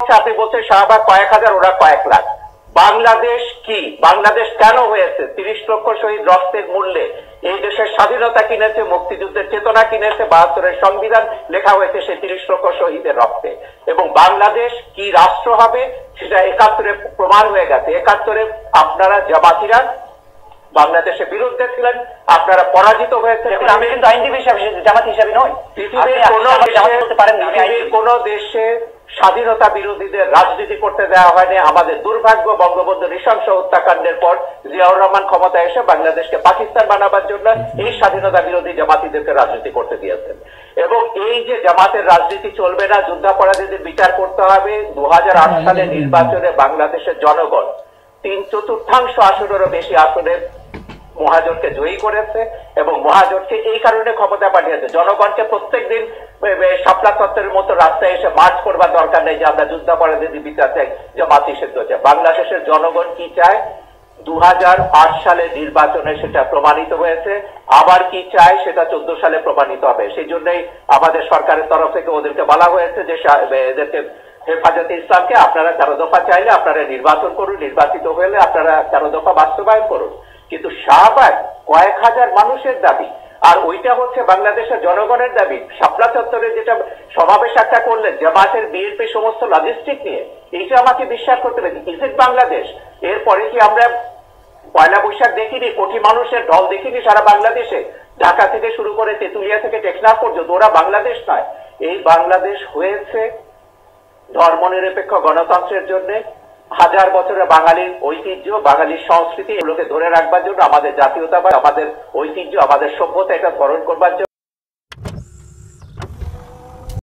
আপনি বলছেন শাহবাগ কয়েক হাজার, ওরা কয়েক লাখ। বাংলাদেশ কি? বাংলাদেশ কেন হয়েছে? তিরিশ লক্ষ শহীদ রক্তের মূল্যে। এই দেশের স্বাধীনতা কিনেছে, মুক্তিযুদ্ধের চেতনা কিনেছে, বাহাত্তরের সংবিধান লেখা হয়েছে সেই তিরিশ লক্ষ শহীদের রক্তে। এবং বাংলাদেশ কি রাষ্ট্র হবে, সেটা একাত্তরে প্রমাণ হয়ে গেছে। একাত্তরে আপনারা জামাতিরা বাংলাদেশের বিরুদ্ধে ছিলেন আপনারা পরাজিত হয়েছে দেখুন, আমি কিন্তু আইনজীবী হিসাবে জামাত হিসাবে নই। পৃথিবীর কোন দেশে স্বাধীনতা বিরোধীদের রাজনীতি করতে দেওয়া হয়নি। আমাদের দুর্ভাগ্য বঙ্গবন্ধু নৃশংস হত্যাকাণ্ডের পর জিয়াউর রহমান ক্ষমতায় এসে বাংলাদেশকে পাকিস্তান বানাবার জন্য এই স্বাধীনতা বিরোধী জামাতিদেরকে রাজনীতি করতে দিয়েছেন। এবং এই যে জামাতের রাজনীতি চলবে না যুদ্ধাপরাধীদের বিচার করতে হবে। দু সালে নির্বাচনে বাংলাদেশের জনগণ তিন চতুর্থাংশ আসনেরও বেশি আসনের মহাজোটকে জয়ী করেছে এবং মহাজোটকে এই কারণে ক্ষমতা পাঠিয়েছে। জনগণকে প্রত্যেকদিন শাপলা তত্ত্বের মতো রাস্তায় এসে মার্চ করবার দরকার নেই যে আমরা যুদ্ধাপরাধী বিচার চাই যে মাতৃ সিদ্ধ চাই বাংলাদেশের জনগণ কি চায়? দু হাজার আট সালে নির্বাচনে সেটা প্রমাণিত হয়েছে। আবার কি চায়? সেটা চোদ্দ সালে প্রমাণিত হবে। সেই জন্যই আমাদের সরকারের তরফ থেকে ওদেরকে বলা হয়েছে যে এদেরকে হেফাজতে ইসলামকে আপনারা তেরো দফা চাইলে আপনারা নির্বাচন করুন, নির্বাচিত হলে আপনারা তেরো দফা বাস্তবায়ন করুন। কিন্তু শাহবাগ কয়েক হাজার মানুষের দাবি। আর ওইটা হচ্ছে বাংলাদেশের জনগণের দাবি। শাপলা চত্বরে যেটা সমাবেশ একটা করলেন, জামাতের বিএনপি সমস্ত লজিস্টিক নিয়ে, এইটা আমাকে বিশ্বাস করতে হবে ইজ ইট বাংলাদেশ? এরপরে কি আমরা পয়লা বৈশাখ দেখিনি, কোটি মানুষের ঢল দেখিনি সারা বাংলাদেশে? ঢাকা থেকে শুরু করে তেতুলিয়া থেকে টেকনাফ পর্যন্ত, ওরা বাংলাদেশ নয়। এই বাংলাদেশ হয়েছে ধর্মনিরপেক্ষ গণতন্ত্রের জন্য হাজার বছরের বাঙালির ঐতিহ্য বাঙালির সংস্কৃতি এগুলোকে ধরে রাখবার জন্য আমাদের জাতীয়তাবাদ, আমাদের ঐতিহ্য, আমাদের সভ্যতা এটা স্মরণ করবার জন্য